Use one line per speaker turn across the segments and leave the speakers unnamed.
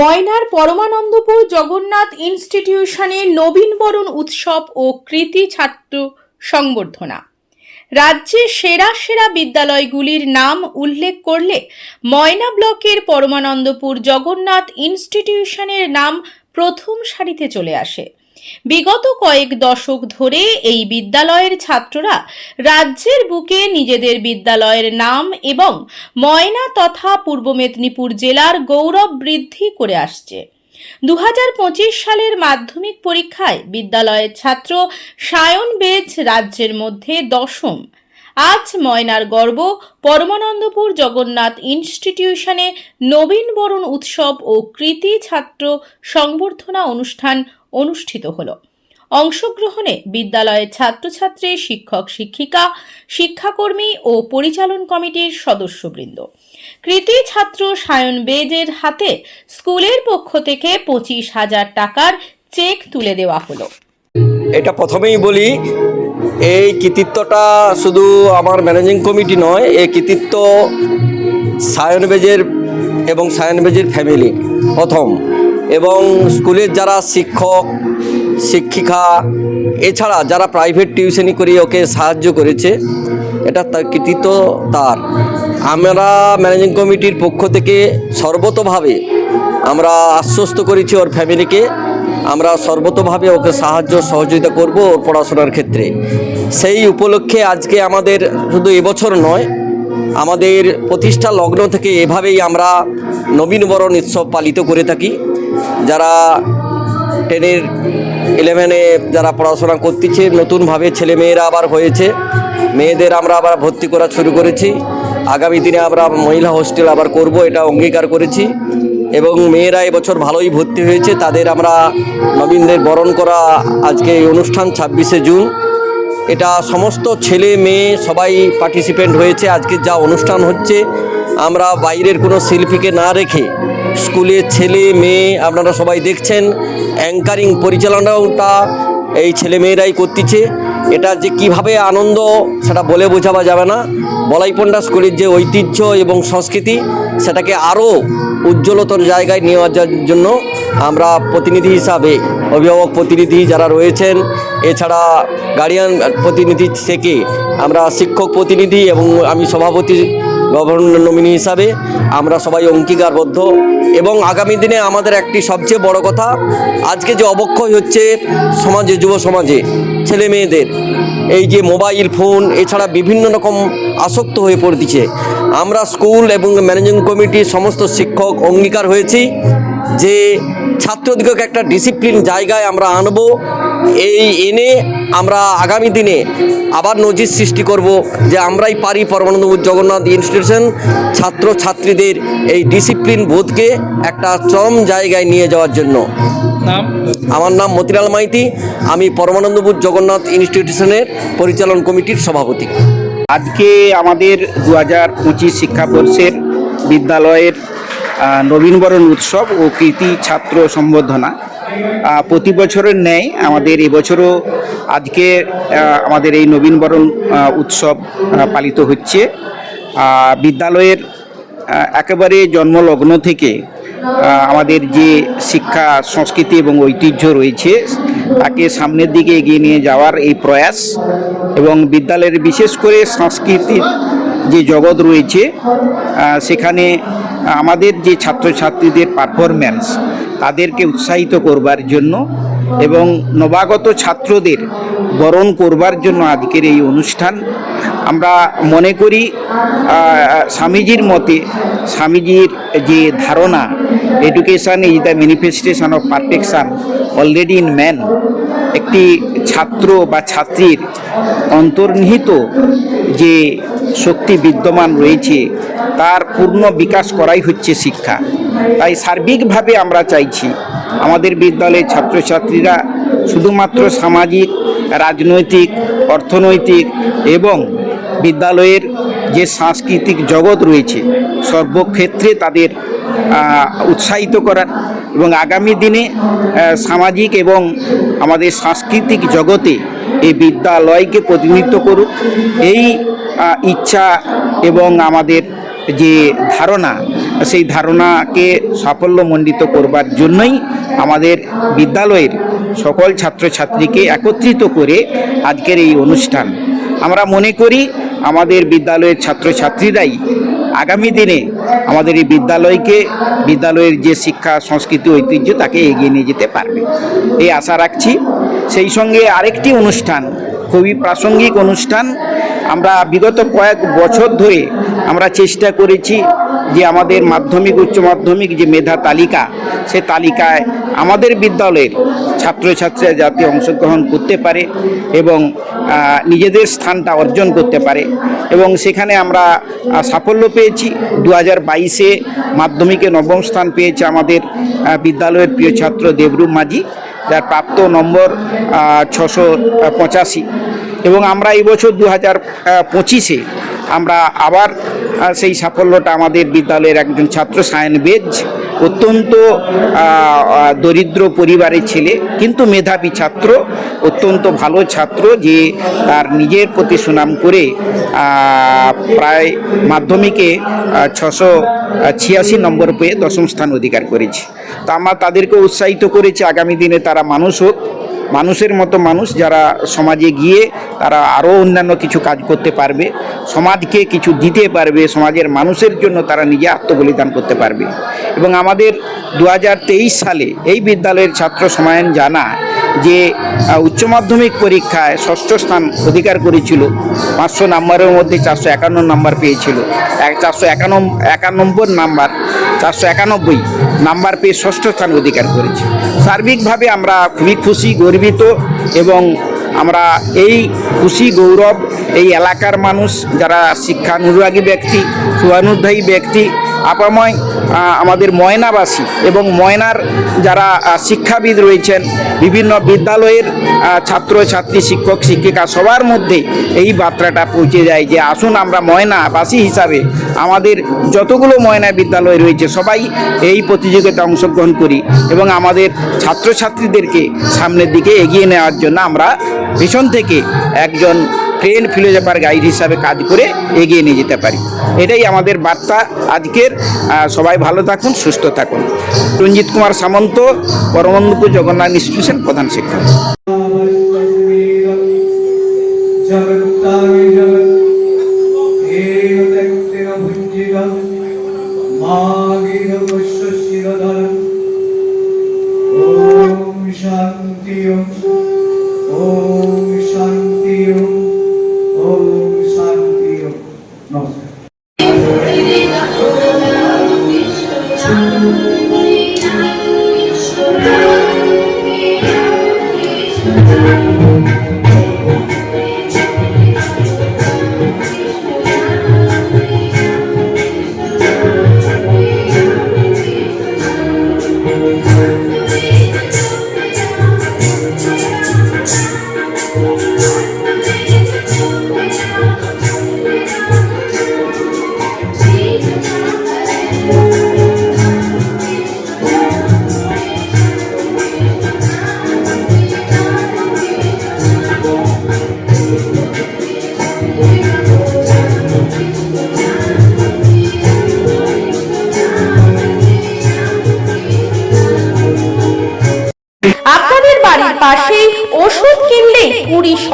ময়নার পরমানন্দপুর জগন্নাথ ইনস্টিটিউশনে নবীনবরণ উৎসব ও কৃতি ছাত্র সংবর্ধনা। রাজ্যে সেরা সেরা বিদ্যালয়গুলির নাম উল্লেখ করলে ময়না ব্লকের পরমানন্দপুর জগন্নাথ ইনস্টিটিউশনের নাম প্রথম সারিতে চলে আসে। বিগত কয়েক দশক ধরে এই বিদ্যালয়ের ছাত্ররা রাজ্যের বুকে নিজেদের বিদ্যালয়ের নাম এবং ময়না তথা পূর্ব মেদিনীপুর জেলার গৌরব বৃদ্ধি করে আসছে। দু সালের মাধ্যমিক পরীক্ষায় বিদ্যালয়ের ছাত্র সায়ন বেজ রাজ্যের মধ্যে দশম। আজ ময়নার গর্ব পরমানন্দপুর জগন্নাথ ইনস্টিটিউশনে নবীনবরণ উৎসব ও কৃতি ছাত্র সংবর্ধনা অনুষ্ঠান অনুষ্ঠিত হলো। অংশগ্রহণে বিদ্যালয়ের ছাত্রছাত্রী, শিক্ষক, শিক্ষিকা, শিক্ষাকর্মী ও পরিচালন কমিটির সদস্যবৃন্দ। কৃতি ছাত্র সায়ন বেজের হাতে স্কুলের পক্ষ থেকে পঁচিশ হাজার টাকার চেক তুলে দেওয়া হলো।
এটা প্রথমেই বলি, এই কৃতিত্বটা শুধু আমার ম্যানেজিং কমিটি নয়, এই কৃতিত্ব সায়ন বেজের এবং সায়ন বেজের ফ্যামিলি, প্রথম। এবং স্কুলের যারা শিক্ষক, শিক্ষিকা, এছাড়া যারা প্রাইভেট টিউশনি করে ওকে সাহায্য করেছে, এটা তার কৃতিত্ব তার। আমরা ম্যানেজিং কমিটির পক্ষ থেকে সর্বতভাবে আমরা আশ্বস্ত করেছি ওর ফ্যামিলিকে আমরা সর্বতভাবে ওকে সাহায্য, সহযোগিতা করব ওর পড়াশোনার ক্ষেত্রে। সেই উপলক্ষে আজকে আমাদের শুধু এবছর নয়, আমাদের প্রতিষ্ঠা লগ্ন থেকে এভাবেই আমরা নবীনবরণ উৎসব পালিত করে থাকি। যারা টেনের ইলেভেনে যারা পড়াশোনা করতেছে, নতুনভাবে ছেলে মেয়েরা আবার হয়েছে। মেয়েদের আমরা আবার ভর্তি করা শুরু করেছি। আগামী দিনে আমরা মহিলা হোস্টেল আবার করব, এটা অঙ্গীকার করেছি। এবং মেয়েরা এবছর ভালোই ভর্তি হয়েছে। তাদের আমরা নবীনদের বরণ করা আজকে এই অনুষ্ঠান, ছাব্বিশে জুন। এটা সমস্ত ছেলে মেয়ে সবাই পার্টিসিপেন্ট হয়েছে। আজকে যা অনুষ্ঠান হচ্ছে আমরা বাইরের কোনো শিল্পীকে না রেখে স্কুলের ছেলে, মেয়ে আপনারা সবাই দেখছেন অ্যাঙ্কারিং পরিচালনাটা এই ছেলে মেয়েরাই করতেছে। এটা যে কীভাবে আনন্দ, সেটা বলে বোঝাবা যাবে না। বলাইপন্ডা স্কুলের যে ঐতিহ্য এবং সংস্কৃতি, সেটাকে আরও উজ্জ্বলতর জায়গায় নিয়ে যাওয়ার জন্য আমরা প্রতিনিধি হিসাবে, অভিভাবক প্রতিনিধি যারা রয়েছেন, এছাড়া গার্ডিয়ান প্রতিনিধি থেকে আমরা শিক্ষক প্রতিনিধি এবং আমি সভাপতি গভর্নর নমিনি হিসাবে আমরা সবাই অঙ্গীকারবদ্ধ। এবং আগামী দিনে আমাদের একটি সবচেয়ে বড় কথা, আজকে যে অবক্ষয় হচ্ছে সমাজে, যুব সমাজে, ছেলে মেয়েদের, এই যে মোবাইল ফোন, এছাড়া বিভিন্ন রকম আসক্ত হয়ে পড়তেছে আমরা স্কুল এবং ম্যানেজিং কমিটির সমস্ত শিক্ষক অঙ্গীকার হয়েছি যে ছাত্রদিগকে একটা ডিসিপ্লিন জায়গায় আমরা আনব এই এনে আমরা আগামী দিনে আবার নজির সৃষ্টি করব যে আমরাই পারি পরমানন্দ জগন্নাথ ইনস্টিটিউশন ছাত্র ছাত্রীদের এই ডিসিপ্লিন বোধকে একটা চরম জায়গায় নিয়ে যাওয়ার জন্য। আমার নাম মতিলাল মাইতি আমি পরমানন্দপুর জগন্নাথ ইনস্টিটিউশনের পরিচালন কমিটির সভাপতি।
আজকে আমাদের দু হাজার পঁচিশ শিক্ষাবর্ষের বিদ্যালয়ের নবীনবরণ উৎসব ও কৃতি ছাত্র সম্বর্ধনা। প্রতি বছরের ন্যায় আমাদের এবছরও আজকে আমাদের এই নবীনবরণ উৎসব পালিত হচ্ছে। বিদ্যালয়ের একেবারে জন্মলগ্ন থেকে আমাদের যে শিক্ষা, সংস্কৃতি এবং ঐতিহ্য রয়েছে, তাকে সামনের দিকে এগিয়ে নিয়ে যাওয়ার এই প্রয়াস এবং বিদ্যালয়ের বিশেষ করে সংস্কৃতির যে জগৎ রয়েছে সেখানে আমাদের যে ছাত্রছাত্রীদের পারফরম্যান্স তাদেরকে উৎসাহিত করবার জন্য এবং নবাগত ছাত্রদের বরণ করবার জন্য আজকের এই অনুষ্ঠান। আমরা মনে করি স্বামীজির মতে স্বামীজির যে ধারণা education is the manifestation of perfection already in man একটি ছাত্র বা ছাত্রীর অন্তর্নিহিত যে শক্তি বিদ্যমান রয়েছে, তার পূর্ণ বিকাশ করাই হচ্ছে শিক্ষা। তাই সার্বিকভাবে আমরা চাইছি আমাদের বিদ্যালয়ের ছাত্রছাত্রীরা শুধুমাত্র সামাজিক, রাজনৈতিক, অর্থনৈতিক এবং বিদ্যালয়ের যে সাংস্কৃতিক জগৎ রয়েছে, সর্বক্ষেত্রে তাদের উৎসাহিত করার এবং আগামী দিনে সামাজিক এবং আমাদের সাংস্কৃতিক জগতে এই বিদ্যালয়কে প্রতিনিধিত্ব করুক। এই ইচ্ছা এবং আমাদের যে ধারণা, সেই ধারণাকে সাফল্যমণ্ডিত করবার জন্যই আমাদের বিদ্যালয়ের সকল ছাত্রছাত্রীকে একত্রিত করে আজকের এই অনুষ্ঠান। আমরা মনে করি, আমাদের বিদ্যালয়ের ছাত্রছাত্রীরাই আগামী দিনে আমাদের এই বিদ্যালয়কে, বিদ্যালয়ের যে শিক্ষা, সংস্কৃতি, ঐতিহ্য, তাকে এগিয়ে নিয়ে যেতে পারবে। এই আশা রাখছি। সেই সঙ্গে আরেকটি অনুষ্ঠান খুবই প্রাসঙ্গিক অনুষ্ঠান। আমরা বিগত কয়েক বছর ধরে আমরা চেষ্টা করেছি যে আমাদের মাধ্যমিক, উচ্চ মাধ্যমিক যে মেধা তালিকা, সে তালিকায় আমাদের বিদ্যালয়ের ছাত্রছাত্রীরা যাতে অংশগ্রহণ করতে পারে এবং নিজেদের স্থানটা অর্জন করতে পারে। এবং সেখানে আমরা সাফল্য পেয়েছি। দু হাজার বাইশে মাধ্যমিকে নবম স্থান পেয়েছে আমাদের বিদ্যালয়ের প্রিয় ছাত্র দেবরূপ মাঝি, যার প্রাপ্ত নম্বর ছশো পঁচাশি। এবং আমরা এই বছর দু হাজার পঁচিশে আমরা আবার সেই সাফল্যটা আমাদের বিদ্যালয়ের একজন ছাত্র সায়ন বেজ অত্যন্ত দরিদ্র পরিবারের ছেলে, কিন্তু মেধাবী ছাত্র, অত্যন্ত ভালো ছাত্র যে তার নিজের প্রতি সুনাম করে প্রায় মাধ্যমিকে ছশো ছিয়াশি নম্বর পেয়ে দশম স্থান অধিকার করেছে। তো আমরা তাদেরকে উৎসাহিত করেছি, আগামী দিনে তারা মানুষ হোক, মানুষের মতো মানুষ যারা সমাজে গিয়ে তারা আরও অন্যান্য কিছু কাজ করতে পারবে, সমাজকে কিছু দিতে পারবে, সমাজের মানুষের জন্য তারা নিজে আত্মবলিদান করতে পারবে। এবং আমাদের দু হাজার তেইশ সালে এই বিদ্যালয়ের ছাত্র সমায়ন জানা যে উচ্চ মাধ্যমিক পরীক্ষায় ষষ্ঠ স্থান অধিকার করেছিল, পাঁচশো নাম্বারের মধ্যে চারশো একান্ন নাম্বার পেয়েছিল। এক, চারশো একান্ন একানব্বই নাম্বার, চারশো একানব্বই নাম্বার পেয়ে ষষ্ঠ স্থান অধিকার করেছে। সার্বিকভাবে আমরা খুবই খুশি, গর্বিত এবং আমরা এই খুশি গৌরব এই এলাকার মানুষ যারা শিক্ষানুরাগী ব্যক্তি সুয়ানুধ্যায়ী ব্যক্তি আপাময় আমাদের ময়নাবাসী এবং ময়নার যারা শিক্ষাবিদ রয়েছেন, বিভিন্ন বিদ্যালয়ের ছাত্র ছাত্রী শিক্ষক, শিক্ষিকা, সবার মধ্যে এই বার্তাটা পৌঁছে যায় যে, আসুন আমরা ময়নাবাসী হিসাবে আমাদের যতগুলো ময়না বিদ্যালয় রয়েছে, সবাই এই প্রতিযোগিতায় অংশগ্রহণ করি এবং আমাদের ছাত্রছাত্রীদেরকে সামনের দিকে এগিয়ে নেওয়ার জন্য আমরা পিছন থেকে একজন ট্রেন ফিলোজফার গাইড হিসাবে কাজ করে এগিয়ে নিয়ে যেতে পারি। এটাই আমাদের বার্তা আজকের। সবাই ভালো থাকুন, সুস্থ থাকুন। রঞ্জিত কুমার সামন্ত পরমন্দপুর জগন্নাথ ইনস্টিটিউশন প্রধান শিক্ষক।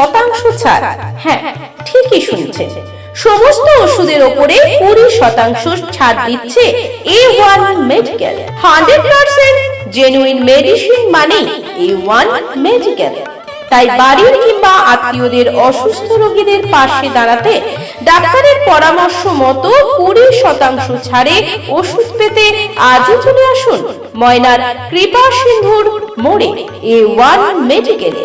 শতাংশ ছাড়। হ্যাঁ ঠিকই শুনছেন সমস্ত ওষুধের ওপরে কুড়ি শতাংশ ছাড় দিচ্ছে A one medical hundred percent genuine medicine মানে এ ওয়ান মেডিকেল তাই বাড়ির কিংবা আত্মীয়দের অসুস্থ রোগীদের পাশে দাঁড়াতে ডাক্তারের পরামর্শ মতো কুড়ি শতাংশ ছাড়ে ওষুধ পেতে আজই চলে আসুন ময়নার কৃপা সিন্ধুর মোড়ে এ ওয়ান মেডিকেলে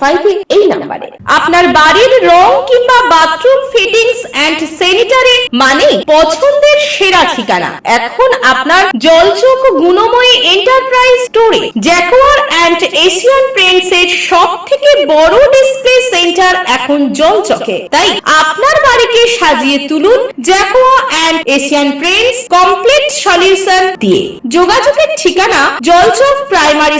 ফাইভ এই নাম্বারে। আপনার বাড়ির রং কিংবা বাথরুম ফিটিংস স্যানিটারি মানে পছন্দের সেরা ঠিকানা। এখন আপনার এন্টারপ্রাইজ স্টোরে জ্যাকোয়ার এশিয়ান এর সব থেকে বড় ডিসপ্লে সেন্টার এখন জলচকে। তাই আপনার বাড়িকে সাজিয়ে তুলুন Jaquar and Asian Paints complete solution দিয়ে। যোগাযোগের ঠিকানা জলচক প্রাইমারি